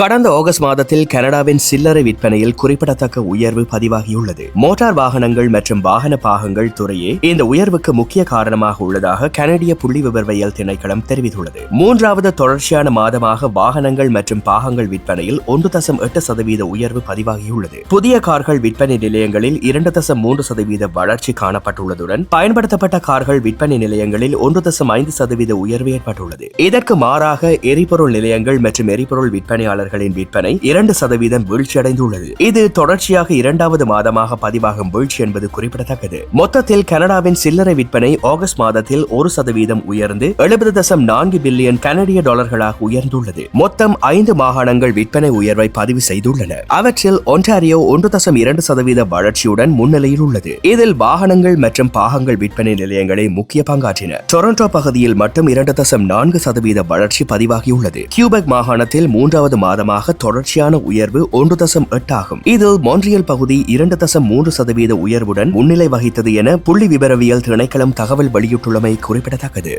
கடந்த ஆகஸ்ட் மாதத்தில் கனடாவின் சில்லறை விற்பனையில் குறிப்பிடத்தக்க உயர்வு பதிவாகியுள்ளது. மோட்டார் வாகனங்கள் மற்றும் வாகன பாகங்கள் துறையே இந்த உயர்வுக்கு முக்கிய காரணமாக உள்ளதாக கனடிய புள்ளி விவரவியல் திணைக்களம் தெரிவித்துள்ளது. மூன்றாவது தொடர்ச்சியான மாதமாக வாகனங்கள் மற்றும் பாகங்கள் விற்பனையில் ஒன்று தசம் எட்டு சதவீத உயர்வு பதிவாகியுள்ளது. புதிய கார்கள் விற்பனை நிலையங்களில் இரண்டு தசம் மூன்று சதவீத வளர்ச்சி காணப்பட்டுள்ளதுடன் பயன்படுத்தப்பட்ட கார்கள் விற்பனை நிலையங்களில் ஒன்று தசம் ஐந்து சதவீத உயர்வு ஏற்பட்டுள்ளது. இதற்கு மாறாக எரிபொருள் நிலையங்கள் மற்றும் எரிபொருள் விற்பனையாளர் விற்பனையாளர்களின் விற்பனை இரண்டு சதவீதம் வீழ்ச்சியடைந்துள்ளது. இது தொடர்ச்சியாக இரண்டாவது மாதமாக பதிவாகும் வீழ்ச்சி என்பது குறிப்பிடத்தக்கது. மொத்தத்தில் கனடாவின் சில்லறை விற்பனை ஆகஸ்ட் மாதத்தில் ஒரு சதவீதம் உயர்ந்து எழுபது தசம் நான்கு பில்லியன் கனடிய டாலர்களாக உயர்ந்துள்ளது. மொத்தம் ஐந்து மாகாணங்கள் விற்பனை உயர்வை பதிவு செய்துள்ளன. அவற்றில் ஒன்டாரியோ ஒன்று தசம் இரண்டு சதவீத வளர்ச்சியுடன் முன்னிலையில் உள்ளது. இதில் வாகனங்கள் மற்றும் பாகங்கள் விற்பனை நிலையங்களை முக்கிய பங்காற்றின. டொரண்டோ பகுதியில் மட்டும் இரண்டு தசம் நான்கு சதவீத வளர்ச்சி பதிவாகியுள்ளது. கியூபெக் மாகாணத்தில் மூன்றாவது மாதமாக தொடர்ச்சியான உயர்வு ஒன்று தசம் எட்டாகும் இதில் மோன்றியல் பகுதி இரண்டு தசம் மூன்று சதவீத உயர்வுடன் முன்னிலை வகித்தது என புள்ளி விவரவியல் திணைக்களம் தகவல் வெளியிட்டுள்ளமை குறிப்பிடத்தக்கது.